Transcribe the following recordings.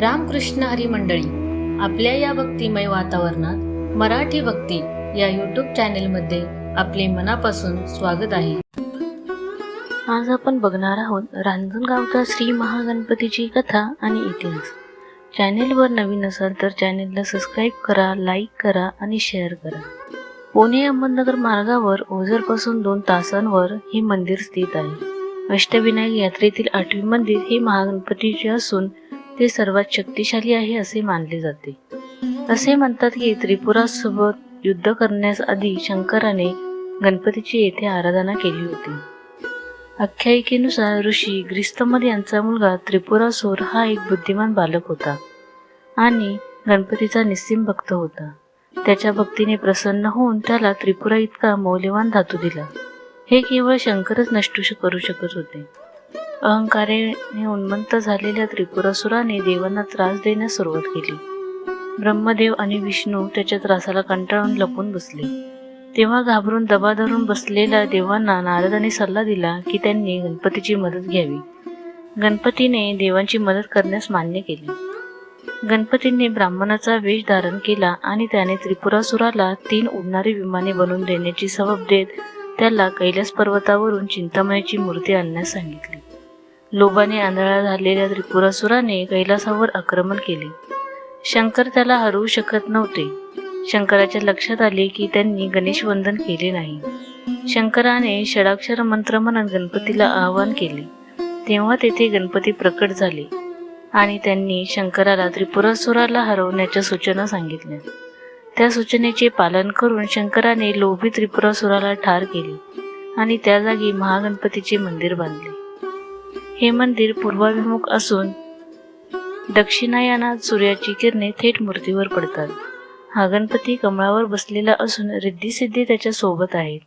रामकृष्ण हरी मंडळी आपल्या या भक्तिमय वातावरणात मराठी भक्ती या यूट्यूब चॅनेलमध्ये आपले मनापासून स्वागत आहे. आज आपण बघणार आहोत रांजणगावचा श्री महागणपतीची कथा आणि इतिहास. चॅनेलवर नवीन असाल तर चॅनेलला सबस्क्राईब करा लाईक करा आणि शेअर करा. पुणे अहमदनगर मार्गावर ओझरपासून दोन तासांवर हे मंदिर स्थित आहे. अष्टविनायक यात्रेतील आठवे मंदिर हे महागणपतीचे असून ते सर्वात शक्तिशाली आहे असे मानले जाते. असे म्हणतात की त्रिपुरासोबत युद्ध करण्यास आधी शंकराने गणपतीची येथे आराधना केली होती. आख्यायिकेनुसार ऋषी ग्रिस्तमद यांचा मुलगा त्रिपुरासोर हा एक बुद्धिमान बालक होता आणि गणपतीचा निस्सिम भक्त होता. त्याच्या भक्तीने प्रसन्न होऊन त्याला त्रिपुरा इतका मौल्यवान धातू दिला. हे केवळ शंकरच नष्ट करू शकत होते. अहंकाराने उन्मंत झालेल्या त्रिपुरासुराने देवांना त्रास देण्यास सुरुवात केली. ब्रह्मदेव आणि विष्णू त्याच्या त्रासाला कंटाळून लपून बसले. तेव्हा घाबरून दबा धरून बसलेल्या देवांना नारदाने सल्ला दिला की त्यांनी गणपतीची मदत घ्यावी. गणपतीने देवांची मदत करण्यास मान्य केले. गणपतीने ब्राह्मणाचा वेश धारण केला आणि त्याने त्रिपुरासुराला तीन उडणारी विमाने बनवून देण्याची सबब देत त्याला कैलास पर्वतावरून चिंतामयाची मूर्ती आणण्यास सांगितली. लोभाने आंधळा झालेल्या त्रिपुरासुराने कैलासावर आक्रमण केले. शंकर त्याला हरवू शकत नव्हते. शंकराच्या लक्षात आले की त्यांनी गणेश वंदन केले नाही. शंकराने षडाक्षर मंत्र म्हणत गणपतीला आवाहन केले. तेव्हा तेथे गणपती प्रकट झाले आणि त्यांनी शंकराला त्रिपुरासुराला हरवण्याच्या सूचना सांगितल्या. त्या सूचनेचे पालन करून शंकराने लोभी त्रिपुरासुराला ठार केले आणि त्या जागी महागणपतीचे मंदिर बांधले. हे मंदिर पूर्वाभिमुख असून दक्षिणायनात सूर्याची किरणे थेट मूर्तीवर पडतात. हा गणपती कमळावर बसलेला असून रिद्धिसिद्धी त्याच्या सोबत आहेत.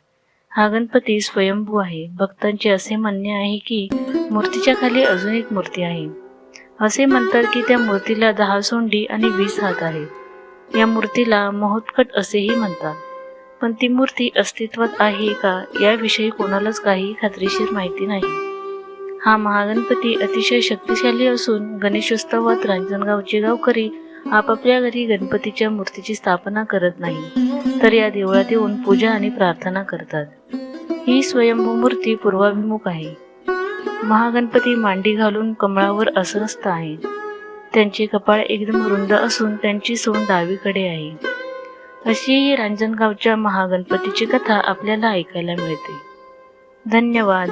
हा गणपती स्वयंभू आहे. भक्तांचे असे म्हणणे आहे की मूर्तीच्या खाली अजून एक मूर्ती आहे. असे म्हणतात की त्या मूर्तीला दहा सोंडी आणि वीस हात आहेत. या मूर्तीला महोत्कट असेही म्हणतात. पण ती मूर्ती अस्तित्वात आहे का याविषयी कोणालाच काही खात्रीशीर माहिती नाही. हा महागणपती अतिशय शक्तिशाली असून गणेशोत्सवात रांजणगावचे गावकरी आपापल्या घरी गणपतीच्या मूर्तीची स्थापना करत नाही तर या देवळात येऊन पूजा आणि प्रार्थना करतात. ही स्वयंभू मूर्ती पूर्वाभिमुख आहे. महागणपती मांडी घालून कमळावर असनस्थ आहेत. त्यांचे कपाळ एकदम रुंद असून त्यांची सोंड डावीकडे आहे. अशी ही रांजणगावच्या महागणपतीची कथा आपल्याला ऐकायला मिळते. धन्यवाद.